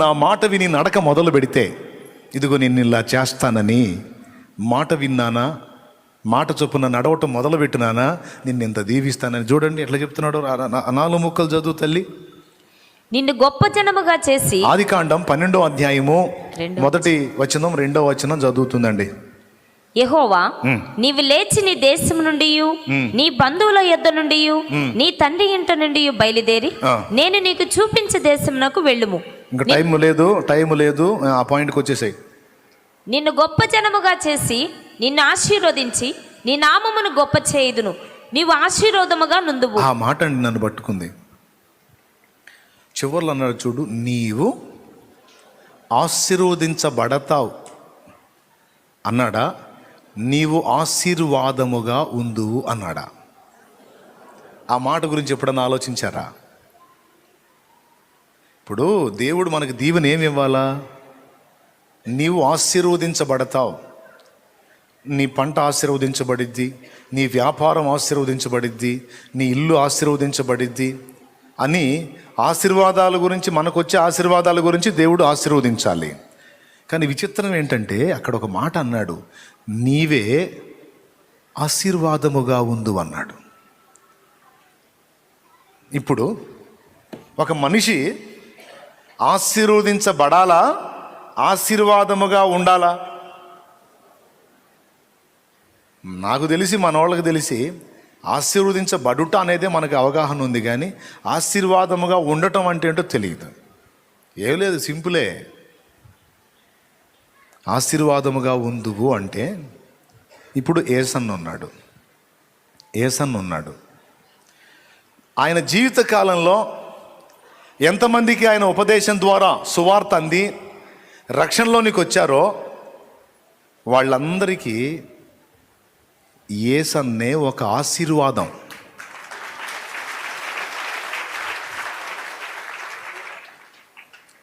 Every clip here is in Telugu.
నా మాట విని నడక మొదలు పెడితే ఇదిగో నేను ఇలా చేస్తానని మాట విన్నానా? మాట చొప్పున నడవటం మొదలు పెట్టినానా? నిన్ను ఇంత దీవిస్తానని. చూడండి ఎట్లా చెప్తున్నాడు నాలుగు ముక్కలు చదువు తల్లి. నిన్ను గొప్ప జనముగా చేసి ఆది కాండం పన్నెండో అధ్యాయము మొదటి వచనం రెండో వచనం చదువుతుందండి. యెహోవా నీవు లేచి నీ దేశం నుండి నీ బంధువుల యొద్ద నుండి నీ తండ్రి ఇంట నుండి బయలుదేరి. నేను నీకు చూపించే దేశమునకు వెళ్ళుము. ఇంకా టైం లేదు టైం లేదు ఆ పాయింట్కి వచ్చేసాయి. నిన్ను గొప్ప జనముగా చేసి నిన్ను ఆశీర్వదించి నీ నామమును గొప్ప చేయుదును. నీవు ఆశీర్వాదముగా నుందువు ఆ మాట అండి నన్ను పట్టుకుంది. చివర్లో అన్నాడు చూడు నీవు ఆశీర్వదించబడతావు. అన్నాడా నీవు ఆశీర్వాదముగా ఉండు అన్నాడా. ఆ మాట గురించి ఎప్పుడన్నా ఆలోచించారా? ఇప్పుడు దేవుడు మనకు దీవెన ఏమి ఇవ్వాలా? నీవు ఆశీర్వదించబడతావు. నీ పంట ఆశీర్వదించబడిద్ది నీ వ్యాపారం ఆశీర్వదించబడిద్ది నీ ఇల్లు ఆశీర్వదించబడిద్ది అని ఆశీర్వాదాల గురించి మనకు వచ్చే ఆశీర్వాదాల గురించి దేవుడు ఆశీర్వదించాలి. కానీ విచిత్రం ఏంటంటే అక్కడ ఒక మాట అన్నాడు నీవే ఆశీర్వాదముగా ఉండు అన్నాడు. ఇప్పుడు ఒక మనిషి ఆశీర్వదించబడాలా? ఆశీర్వాదముగా ఉండాలా? నాకు తెలిసి మన వాళ్ళకి తెలిసి ఆశీర్వదించబడుట అనేదే మనకు అవగాహన ఉంది కానీ ఆశీర్వాదముగా ఉండటం అంటే ఏంటో తెలియదు. ఏం లేదు సింపులే. ఆశీర్వాదముగా ఉందువు అంటే ఇప్పుడు ఏసన్ ఉన్నాడు ఏసన్ ఉన్నాడు ఆయన జీవిత కాలంలో ఎంతమందికి ఆయన ఉపదేశం ద్వారా సువార్త అంది రక్షణలోనికి వచ్చారో వాళ్ళందరికీ ఏసన్నే ఒక ఆశీర్వాదం.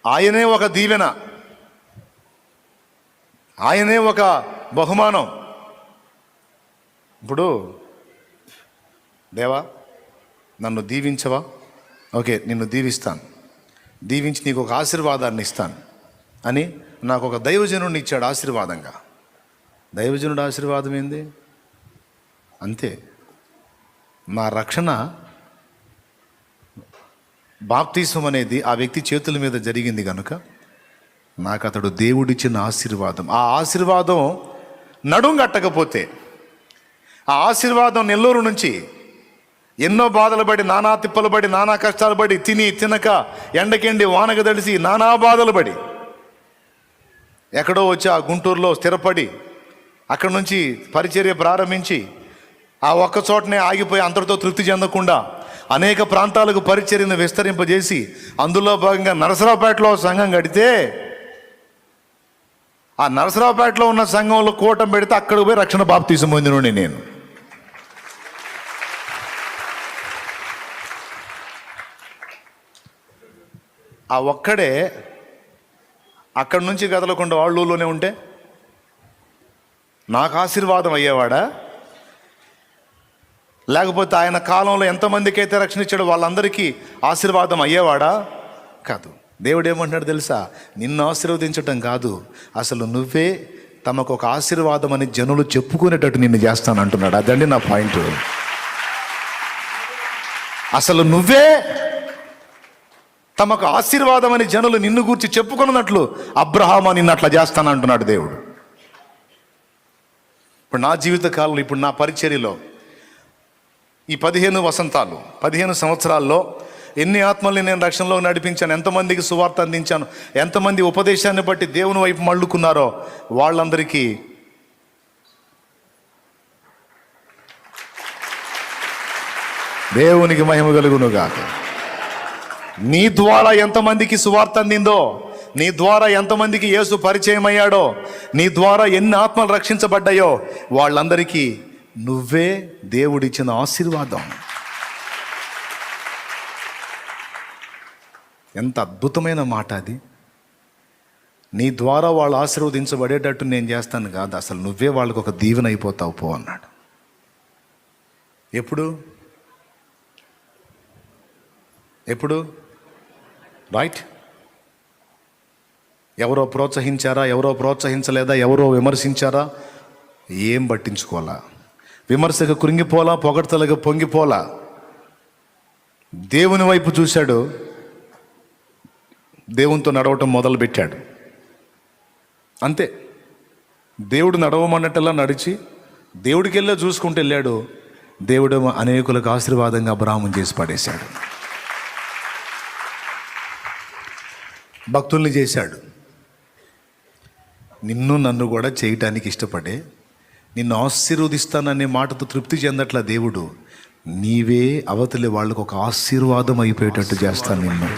ఆయనే ఒక దీవెన. ఆయనే ఒక బహుమానం. ఇప్పుడు దేవా నన్ను దీవించవా? ఓకే నిన్ను దీవిస్తాను. దీవించి నీకు ఒక ఆశీర్వాదాన్ని ఇస్తాను. అని నాకు ఒక దైవజనుడిని ఇచ్చాడు ఆశీర్వాదంగా. దైవజనుడు ఆశీర్వాదం ఏంది? అంతే. నా రక్షణ బాప్తీసం అనేది ఆ వ్యక్తి చేతుల మీద జరిగింది కనుక నాకు అతడు దేవుడిచ్చిన ఆశీర్వాదం. ఆ ఆశీర్వాదం నడుం కట్టకపోతే ఆ ఆశీర్వాదం నెల్లూరు నుంచి ఎన్నో బాధలు పడి నానా తిప్పలు పడి నానా కష్టాలు పడి తిని తినక ఎండకెండి వానక తడిసి నానా బాధలు పడి. ఎక్కడో వచ్చి ఆ గుంటూరులో స్థిరపడి అక్కడ నుంచి పరిచర్య ప్రారంభించి ఆ ఒక్క చోటనే ఆగిపోయి అందరితో తృప్తి చెందకుండా అనేక ప్రాంతాలకు పరిచర్యను విస్తరింపజేసి అందులో భాగంగా నరసరావుపేటలో సంఘం కడితే ఆ నరసరావుపేటలో ఉన్న సంఘంలో కూటం పెడితే అక్కడికి పోయి రక్షణ బాప్తీసం పొందినండి నేను. ఆ ఒక్కడే అక్కడి నుంచి కదలకుండా వాళ్ళలోనే ఉంటే? నాకు ఆశీర్వాదం అయ్యేవాడా? లేకపోతే ఆయన కాలంలో ఎంతమందికి అయితే రక్షణ ఇచ్చాడో వాళ్ళందరికీ ఆశీర్వాదం అయ్యేవాడా? కాదు. దేవుడు ఏమంటున్నాడు తెలుసా? నిన్ను ఆశీర్వదించటం కాదు. అసలు నువ్వే తమకు ఒక ఆశీర్వాదం అని జనులు చెప్పుకునేటట్టు నిన్ను చేస్తాను అంటున్నాడు అదండి నా పాయింట్. అసలు నువ్వే తమకు ఆశీర్వాదం అని జనులు నిన్ను గూర్చి చెప్పుకున్నట్లు అబ్రహామా నిన్ను అట్లా చేస్తాను అంటున్నాడు దేవుడు. ఇప్పుడు నా జీవిత కాలంలో ఇప్పుడు నా పరిచర్యలో ఈ పదిహేను వసంతాలు పదిహేను సంవత్సరాల్లో ఎన్ని ఆత్మల్ని నేను రక్షణలో నడిపించాను ఎంతమందికి సువార్త అందించాను ఎంతమంది ఉపదేశాన్ని బట్టి దేవుని వైపు మళ్ళుకున్నారో వాళ్ళందరికీ దేవునికి మహిమ కలుగునుగాక. నీ ద్వారా ఎంతమందికి సువార్త అందిందో నీ ద్వారా ఎంతమందికి యేసు పరిచయం అయ్యాడో నీ ద్వారా ఎన్ని ఆత్మలు రక్షించబడ్డాయో వాళ్ళందరికీ నువ్వే దేవుడిచ్చిన ఆశీర్వాదం. ఎంత అద్భుతమైన మాట అది. నీ ద్వారా వాళ్ళు ఆశీర్వదించబడేటట్టు నేను చేస్తాను కాదు అసలు నువ్వే వాళ్ళకు ఒక దీవెన అయిపోతావు పో అన్నాడు. ఎప్పుడు? ఎప్పుడు? రైట్ ఎవరో ప్రోత్సహించారా ఎవరో ప్రోత్సహించలేదా ఎవరో విమర్శించారా? ఏం పట్టించుకోవాలా? విమర్శకు కృంగిపోలా పొగడ్తలకు పొంగిపోలా దేవుని వైపు చూశాడు. దేవునితో నడవటం మొదలుపెట్టాడు. అంతే. దేవుడు నడవమన్నట్టలా నడిచి దేవుడికి వెళ్ళే చూసుకుంటూ వెళ్ళాడు. దేవుడు అనేకులకు ఆశీర్వాదంగా అబ్రాహ్మం చేసి పడేశాడు. భక్తుల్ని చేశాడు. నిన్ను నన్ను కూడా చేయటానికి ఇష్టపడే నిన్ను ఆశీర్వదిస్తాననే మాటతో తృప్తి చెందట్ల దేవుడు నీవే అవతలి వాళ్ళకు ఒక ఆశీర్వాదం అయిపోయేటట్టు చేస్తాను నిన్ను.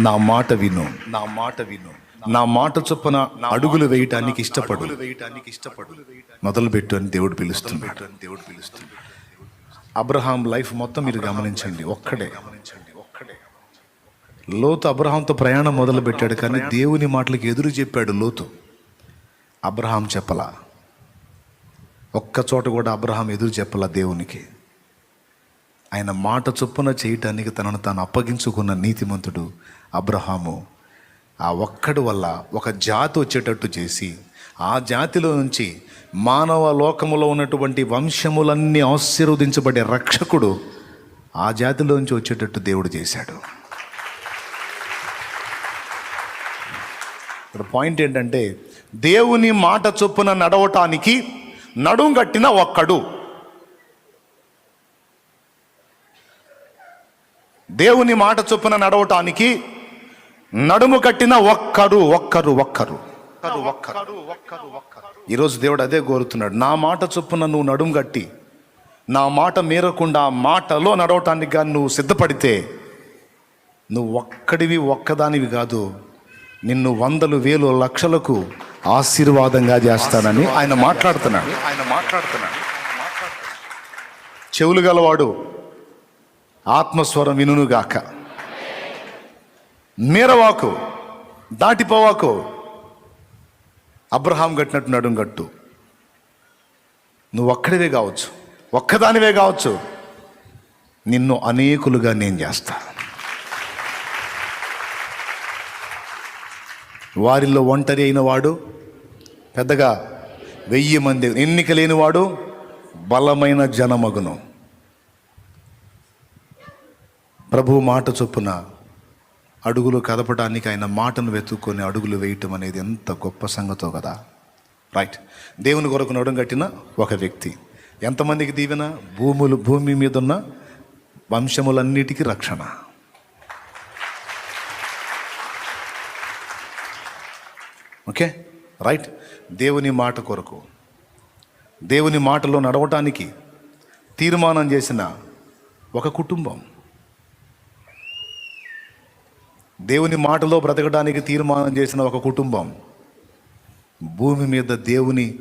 నా మాట విను. నా మాట విను. నా మాట చొప్పున అడుగులు వేయటానికి ఇష్టపడు. వేయటానికి ఇష్టపడు. మొదలుపెట్టు అని దేవుడు పిలుస్తున్నాడు. దేవుడు పిలుస్తుంది అబ్రహాం లైఫ్ మొత్తం మీరు గమనించండి. ఒక్కడే. గమనించండి లోతు అబ్రహాంతో ప్రయాణం మొదలు పెట్టాడు కానీ దేవుని మాటలకు ఎదురు చెప్పాడు లోతు. అబ్రహాం చెప్పలా. ఒక్క చోట కూడా అబ్రహాం ఎదురు చెప్పలా దేవునికి. ఆయన మాట చొప్పున చేయటానికి తనను తాను అప్పగించుకున్న నీతిమంతుడు అబ్రహాము. ఆ ఒక్కడి వల్ల ఒక జాతి వచ్చేటట్టు చేసి ఆ జాతిలో నుంచి మానవ లోకములో ఉన్నటువంటి వంశములన్నీ ఆశీర్వదించబడే రక్షకుడు ఆ జాతిలో నుంచి వచ్చేటట్టు దేవుడు చేశాడు. ఇక్కడ పాయింట్ ఏంటంటే దేవుని మాట చొప్పున నడవటానికి నడుం కట్టిన ఒక్కడు. దేవుని మాట చొప్పున నడవటానికి నడుము కట్టిన ఒక్కరు ఒక్కరు. ఒక్కరు ఈరోజు దేవుడు అదే కోరుతున్నాడు నా మాట చొప్పున నువ్వు నడుము కట్టి నా మాట మీరకుండా మాటలో నడవటానికి కానీ నువ్వు సిద్ధపడితే నువ్వు ఒక్కడివి ఒక్కదానివి కాదు. నిన్ను వందలు వేలు లక్షలకు ఆశీర్వాదంగా చేస్తానని ఆయన మాట్లాడుతున్నాడు. ఆయన మాట్లాడుతున్నాడు. చెవులు గలవాడు ఆత్మస్వరం వినుగాక మీరవాకు దాటిపోవాకు అబ్రహాం కట్టినట్టు నడుం గట్టు నువ్వు ఒక్కడివే కావచ్చు ఒక్కదానివే కావచ్చు. నిన్ను అనేకులుగా నేను చేస్తా వారిలో ఒంటరి అయిన వాడు పెద్దగా వెయ్యి మంది ఎన్నిక లేనివాడు బలమైన జనమగును. ప్రభు మాట చొప్పున అడుగులు కదపడానికి ఆయన మాటను వెతుక్కొని అడుగులు వేయటం అనేది ఎంత గొప్ప సంగతో కదా. రైట్ దేవుని కొరకు నడుం కట్టిన ఒక వ్యక్తి. ఎంతమందికి దీవెన? భూములు భూమి మీద ఉన్న వంశములన్నిటికీ రక్షణ. ఓకే? రైట్. దేవుని మాట కొరకు. దేవుని మాటలో నడవటానికి తీర్మానం చేసిన ఒక కుటుంబం. దేవుని మాటలో బ్రతకడానికి తీర్మానం చేసిన ఒక కుటుంబం. భూమి మీద దేవుని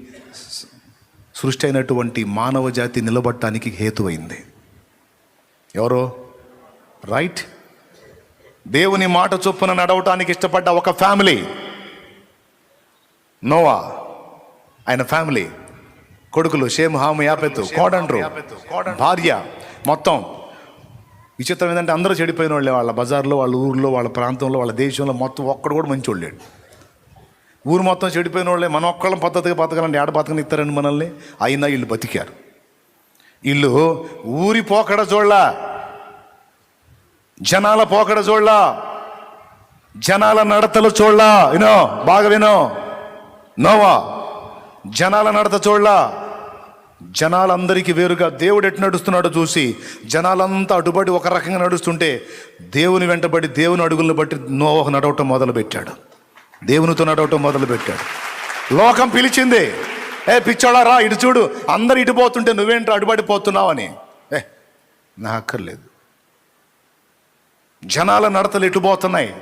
సృష్టి అయినటువంటి మానవ జాతి నిలబడటానికి హేతువైంది. ఎవరో? రైట్. దేవుని మాట చొప్పున నడవటానికి ఇష్టపడ్డ ఒక ఫ్యామిలీ. నోవా ఆయన ఫ్యామిలీ కొడుకులు షేమ్ హాము యాపెత్తు కోడండ్రు భార్య మొత్తం. విచిత్రం ఏంటంటే అందరూ చెడిపోయిన వాళ్ళే వాళ్ళ బజార్లో వాళ్ళ ఊర్లో వాళ్ళ ప్రాంతంలో వాళ్ళ దేశంలో మొత్తం ఒక్కడు కూడా మంచి వాళ్ళాడు ఊరు మొత్తం చెడిపోయిన వాళ్ళే మన ఒక్కళ్ళం పద్ధతిగా బతకాలండి ఏడ బతకని ఇస్తారండి మనల్ని? అయినా వీళ్ళు బతికారు. వీళ్ళు ఊరి పోకడ చూడలా జనాల పోకడ చూడలా జనాల నడతలు చూడలా వినో బాగా వినో. నోవా జనాల నడత చూడలా జనాలందరికీ వేరుగా దేవుడు ఎటు నడుస్తున్నాడో చూసి జనాలంతా అటుబడి ఒక రకంగా నడుస్తుంటే దేవుని వెంటబడి దేవుని అడుగులను బట్టి నోవహ నడవటం మొదలుపెట్టాడు. దేవునితో నడవటం మొదలుపెట్టాడు. లోకం పిలిచింది ఏ పిచ్చోడా రా ఇటు చూడు అందరు ఇటు పోతుంటే నువ్వేంటి అని ఏ నా అక్కర్లేదు. జనాల నడతలు ఇటు పోతున్నాయి?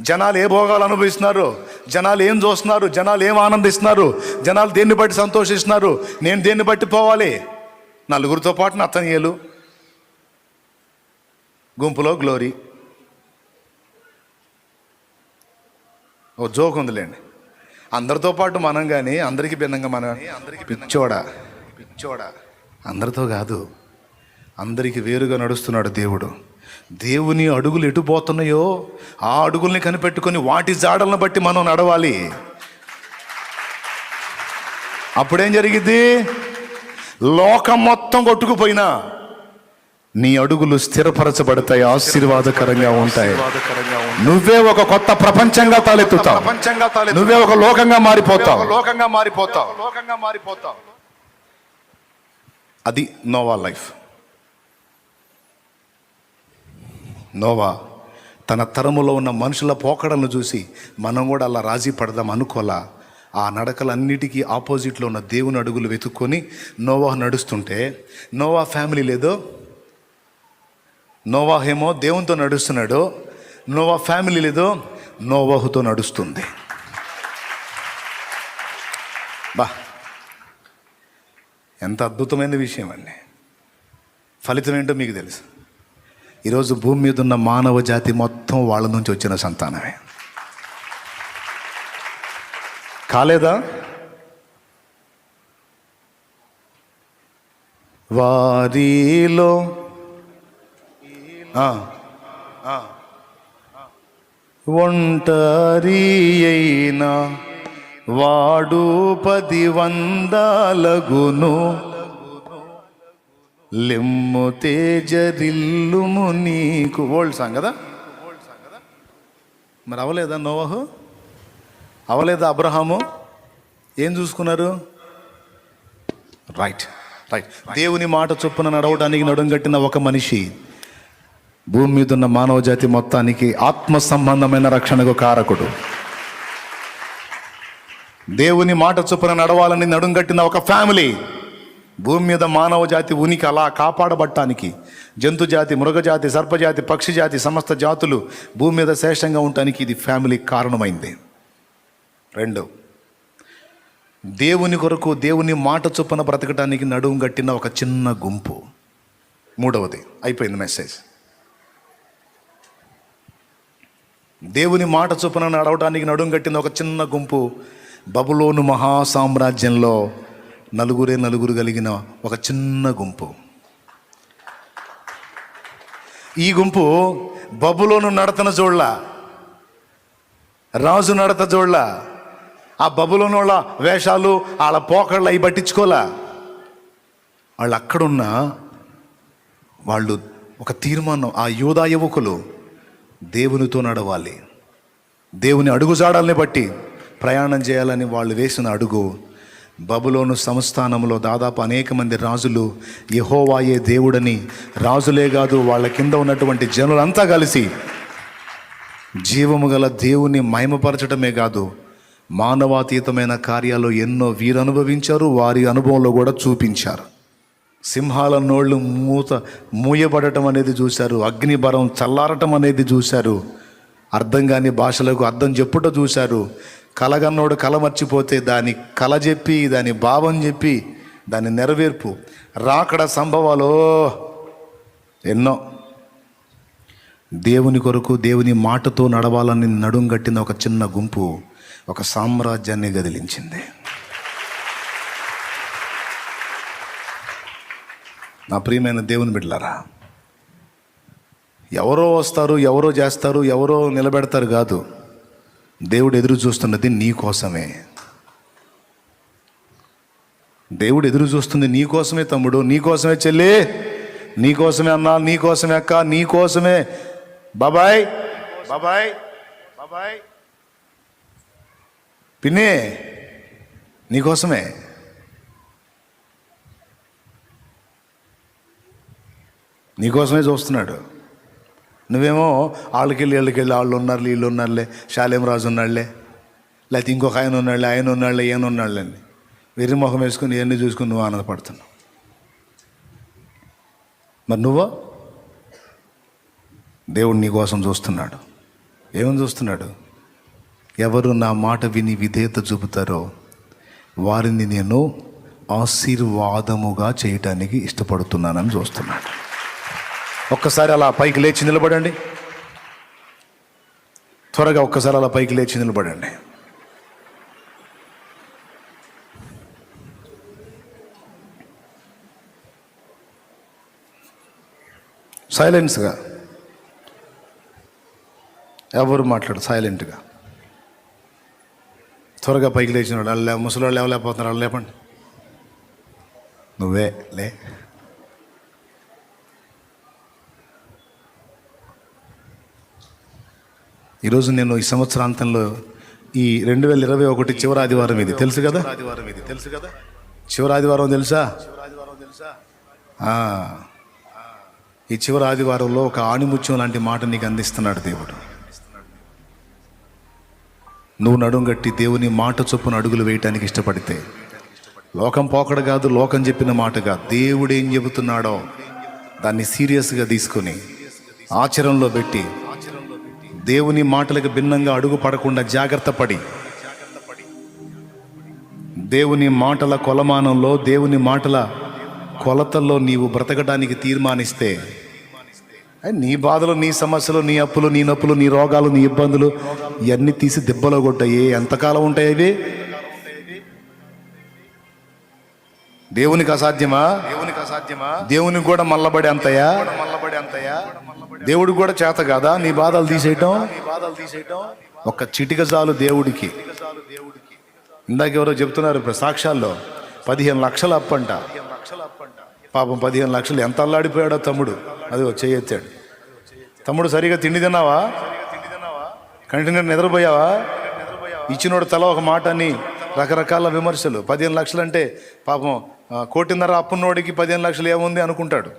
జనాలు ఏ భోగాలు అనుభవిస్తున్నారు? జనాలు ఏం చూస్తున్నారు? జనాలు ఏం ఆనందిస్తున్నారు? జనాలు దేన్ని బట్టి సంతోషిస్తున్నారు? నేను దేన్ని బట్టి పోవాలి? నలుగురితో పాటు నత్తనీయలు గుంపులో గ్లోరీ. ఓ జోక్ ఉందిలేండి. అందరితో పాటు మనం కానీ అందరికీ భిన్నంగా మనం పిచ్చోడా? పిచ్చోడ? అందరితో కాదు. అందరికీ వేరుగా నడుస్తున్నాడు దేవుడు. దేవుని అడుగులు ఎటు పోతున్నాయో ఆ అడుగుల్ని కనిపెట్టుకొని వాటి జాడలను బట్టి మనం నడవాలి. అప్పుడేం జరిగిద్ది? లోకం మొత్తం కొట్టుకుపోయినా నీ అడుగులు స్థిరపరచబడతాయి ఆశీర్వాదకరంగా ఉంటాయి. నువ్వే ఒక కొత్త ప్రపంచంగా తలెత్తుతావు. ప్రపంచంగా తలెత్తు నువ్వే ఒక లోకంగా మారిపోతావు. లోకంగా మారిపోతావు. లోకంగా మారిపోతావు. అది నోవా లైఫ్. నోవా తన తరములో ఉన్న మనుషుల పోకడలను చూసి మనం కూడా అలా రాజీ పడదాం అనుకోలా. ఆ నడకలన్నిటికీ ఆపోజిట్లో ఉన్న దేవుని అడుగులు వెతుక్కొని నోవా నడుస్తుంటే నోవా ఫ్యామిలీ లేదో? నోవాహేమో దేవునితో నడుస్తున్నాడు? నోవా ఫ్యామిలీ లేదో? నోవాహుతో నడుస్తుంది. బా ఎంత అద్భుతమైన విషయం అండి. ఫలితం ఏంటో మీకు తెలుసు. ఈరోజు భూమి మీద ఉన్న మానవ జాతి మొత్తం వాళ్ళ నుంచి వచ్చిన సంతానమే. కాలేదా? వారిలో ఆ, ఒంటరి అయినా వాడు పది వందలగును. లెమ్ము తేజరిల్లుము నీకు. ఓల్డ్ సాంగ్ కదా? మరి అవలేదా నోవహు? అవలేదా అబ్రహాము? ఏం చూసుకున్నారు? రైట్ రైట్ దేవుని మాట చొప్పున నడవడానికి నడుంగట్టిన ఒక మనిషి భూమి మీద ఉన్న మానవ జాతి మొత్తానికి ఆత్మ సంబంధమైన రక్షణకు కారకుడు. దేవుని మాట చొప్పున నడవాలని నడుంగట్టిన ఒక ఫ్యామిలీ భూమి మీద మానవ జాతి ఉనికి అలా కాపాడబట్టానికి జంతు జాతి మృగజాతి సర్పజాతి పక్షి జాతి సమస్త జాతులు భూమి మీద శేషంగా ఉండటానికి ఇది ఫ్యామిలీ కారణమైంది. రెండు దేవుని కొరకు దేవుని మాట చొప్పున బ్రతకడానికి నడుము గట్టిన ఒక చిన్న గుంపు. మూడవది అయిపోయింది మెసేజ్ దేవుని మాట చొప్పున నడవడానికి నడుము కట్టిన ఒక చిన్న గుంపు బబులోను మహా సామ్రాజ్యంలో నలుగురే నలుగురు కలిగిన ఒక చిన్న గుంపు. ఈ గుంపు బబులోను నడతన జోళ్ళ రాజు నడత జోళ్ళ ఆ బబులోని వాళ్ళ వేషాలు వాళ్ళ పోకళ్ళు అవి పట్టించుకోలే. వాళ్ళు అక్కడున్న వాళ్ళు ఒక తీర్మానం ఆ యోధా యువకులు దేవునితో నడవాలి. దేవుని అడుగుజాడల్ని బట్టి ప్రయాణం చేయాలని వాళ్ళు వేసిన అడుగు బబులోను సంస్థానంలో దాదాపు అనేక మంది రాజులు యహోవాయే దేవుడని రాజులే కాదు వాళ్ళ కింద ఉన్నటువంటి జనులంతా కలిసి జీవము గల దేవుని మహిమపరచడమే కాదు మానవాతీతమైన కార్యాలు ఎన్నో వీరు అనుభవించారు వారి అనుభవంలో కూడా చూపించారు. సింహాల నోళ్ళు మూత మూయబడటం అనేది చూశారు అగ్నిభరం చల్లారటం అనేది చూశారు. అర్థం కాని భాషలకు అర్థం చెప్పుట చూశారు. కలగన్నోడు కల మర్చిపోతే దాని కల చెప్పి దాని భావం చెప్పి దాని నెరవేర్పు. రాకడ సంభవాలు ఎన్నో. దేవుని కొరకు దేవుని మాటతో నడవాలని నడుంగట్టిన ఒక చిన్న గుంపు ఒక సామ్రాజ్యాన్ని గదిలించింది. నా ప్రియమైన దేవుని బిడ్డలారా ఎవరో వస్తారు ఎవరో చేస్తారు ఎవరో నిలబెడతారు కాదు. దేవుడు ఎదురు చూస్తున్నది నీ కోసమే. దేవుడు ఎదురు చూస్తుంది నీ కోసమే తమ్ముడు నీ కోసమే చెల్లి నీ కోసమే అన్నా నీ కోసమే అక్క నీ కోసమే. బాబాయ్ బాబాయ్ బాబాయ్. పిన్ని నీకోసమే నీకోసమే చూస్తున్నాడు. నువ్వేమో వాళ్ళకెళ్ళి వీళ్ళకెళ్ళి వాళ్ళు ఉన్నారు వీళ్ళు ఉన్నారులే శాలేం రాజు ఉన్నాడులే లేకపోతే ఇంకొక ఆయన ఉన్నాడులే ఆయన ఉన్నాడులే ఈయన ఉన్నాడులే అని. వెర్రి ముఖం వేసుకుని ఇవన్నీ చూసుకుని నువ్వు ఆనందపడుతున్నావు. మరి నువ్వో? దేవుడు నీ కోసం చూస్తున్నాడు. ఏమని చూస్తున్నాడు? ఎవరు నా మాట విని విధేయత చూపుతారో వారిని నేను ఆశీర్వాదముగా చేయటానికి ఇష్టపడుతున్నానని చూస్తున్నాడు. ఒక్కసారి అలా పైకి లేచి నిలబడండి. త్వరగా ఒక్కసారి అలా పైకి లేచి నిలబడండి. సైలెన్స్గా. ఎవరు మాట్లాడు సైలెంట్గా. త్వరగా పైకి లేచిన ముసలి వాళ్ళు ఎవరు లేకపోతున్నారు? వాళ్ళు లేపండి. నువ్వే లే. ఈరోజు నేను ఈ సంవత్సరాంతంలో ఈ రెండు వేల ఇరవై ఒకటి చివరి ఆదివారం ఇది. తెలుసు కదా? ఆదివారం ఇది తెలుసు కదా చివరి ఆదివారం తెలుసా? ఈ చివరి ఆదివారంలో ఒక ఆణిముత్యం లాంటి మాట నీకు అందిస్తున్నాడు దేవుడు. నువ్వు నడుం గట్టి దేవుని మాట చొప్పున అడుగులు వేయటానికి ఇష్టపడితే. లోకం పోకడ కాదు లోకం చెప్పిన మాట కాదు. దేవుడు ఏం చెబుతున్నాడో దాన్ని సీరియస్గా తీసుకొని ఆచరణలో పెట్టి దేవుని మాటలకు భిన్నంగా అడుగు పడకుండా జాగ్రత్త పడి. దేవుని మాటల కొలమానంలో దేవుని మాటల కొలతల్లో నీవు బ్రతకడానికి తీర్మానిస్తే నీ బాధలు నీ సమస్యలు నీ అప్పులు నీ నొప్పులు నీ రోగాలు నీ ఇబ్బందులు ఇవన్నీ తీసి దెబ్బలో కొట్టాయి ఎంతకాలం ఉంటాయి అవి? దేవునికి అసాధ్యమా? దేవునికి అసాధ్యమా దేవునికి కూడా మల్లబడి అంతయా మల్లబడి అంతయా? దేవుడు కూడా చేత కాదా? నీ బాధలు తీసేయటం? నీ బాధలు తీసేయటం ఒక చిటిక చాలు దేవుడికి. ఇందాక ఎవరో చెప్తున్నారు సాక్ష్యాల్లో పదిహేను లక్షలు అప్పంట. పాపం పదిహేను లక్షలు ఎంత అల్లాడిపోయాడో తమ్ముడు? అది చేయొచ్చాడు తమ్ముడు సరిగా తిండి తిన్నావా? కంటిన్యూ నిద్రపోయావా? ఇచ్చినోడు తల ఒక మాట అని రకరకాల విమర్శలు. పదిహేను లక్షలు అంటే పాపం కోటిన్నర అప్పున్నోడికి పదిహేను లక్షలు ఏముంది అనుకుంటాడు.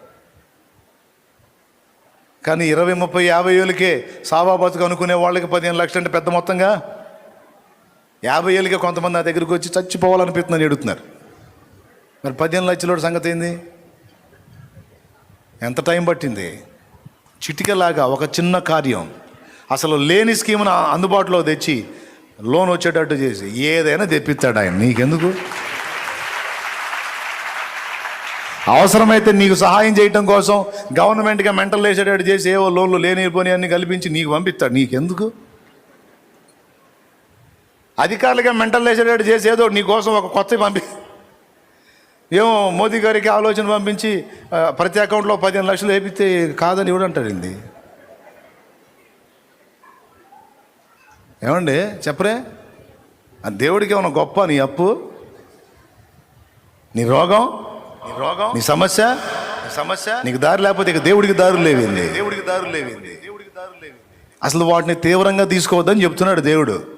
కానీ ఇరవై ముప్పై యాభై వేలకే సావా బతుకు అనుకునే వాళ్ళకి పదిహేను లక్షలు అంటే పెద్ద మొత్తంగా? యాభై ఏళ్ళకే కొంతమంది నా దగ్గరికి వచ్చి చచ్చిపోవాలనిపిస్తుందని ఎడుతున్నారు మరి పదిహేను లక్షల సంగతి ఏంది? ఎంత టైం పట్టింది? చిటికలాగా ఒక చిన్న కార్యం. అసలు లేని స్కీమ్ను అందుబాటులో తెచ్చి లోన్ వచ్చేటట్టు చేసి ఏదైనా తెప్పిస్తాడు ఆయన. నీకెందుకు? అవసరమైతే నీకు సహాయం చేయటం కోసం గవర్నమెంట్గా మెంటల్ వేసేటట్టు చేసి ఏవో లోన్లు లేనిపోని అన్ని కల్పించి నీకు పంపిస్తాడు. నీకెందుకు? అధికారులుగా మెంటల్ వేసేటట్టు చేసి ఏదో నీకోసం ఒక కొత్త పంపి ఏమో మోదీ గారికి ఆలోచన పంపించి ప్రతి అకౌంట్లో పదిహేను లక్షలు వేపిస్తే కాదని ఇవ్వడంటాడండి ఏమండి చెప్పరే? ఆ దేవుడికి ఏమైనా గొప్ప నీ అప్పు? నీ రోగం? రోగం? నీ సమస్య? సమస్య? నీకు దారి లేకపోతే ఇక దేవుడికి దారులు లేవింది? దేవుడికి దారులు లేవింది? దేవుడికి దారులు లేవింది? అసలు వాటిని తీవ్రంగా తీసుకోవద్దని చెప్తున్నాడు దేవుడు.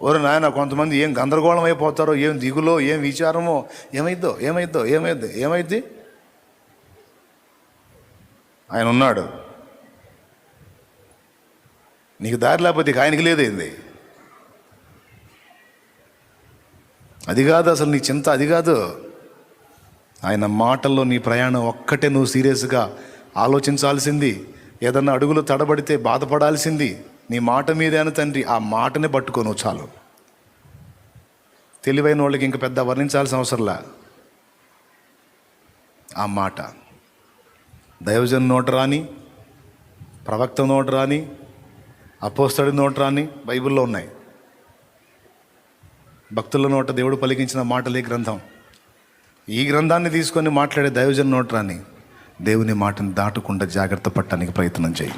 ఓరు నాయన కొంతమంది ఏం గందరగోళం అయిపోతారో ఏం దిగులో ఏం విచారమో ఏమైద్దో ఏమైద్దో ఏమైద్దో ఏమైద్ది? ఆయన ఉన్నాడు. నీకు దారి లేకపోతే ఇక ఆయనకి లేదేంది? అది కాదు అసలు నీ చింత అది కాదు. ఆయన మాటల్లో నీ ప్రయాణం ఒక్కటే నువ్వు సీరియస్గా ఆలోచించాల్సింది. ఏదన్నా అడుగులు తడబడితే బాధపడాల్సింది. నీ మాట మీదేన తండ్రి ఆ మాటనే పట్టుకోను చాలు. తెలివైన వాళ్ళకి ఇంక పెద్ద వర్ణించాల్సిన అవసరంలా ఆ మాట. దైవజన్ నోట రాని ప్రవక్త నోట రాని అపోస్తడి నోట రాని బైబిల్లో ఉన్నాయి. భక్తుల నోట దేవుడు పలికించిన మాటలే గ్రంథం. ఈ గ్రంథాన్ని తీసుకొని మాట్లాడే దైవజన్ నోట్రాన్ని దేవుని మాటని దాటకుండా జాగ్రత్త పట్టడానికి ప్రయత్నం చేయి.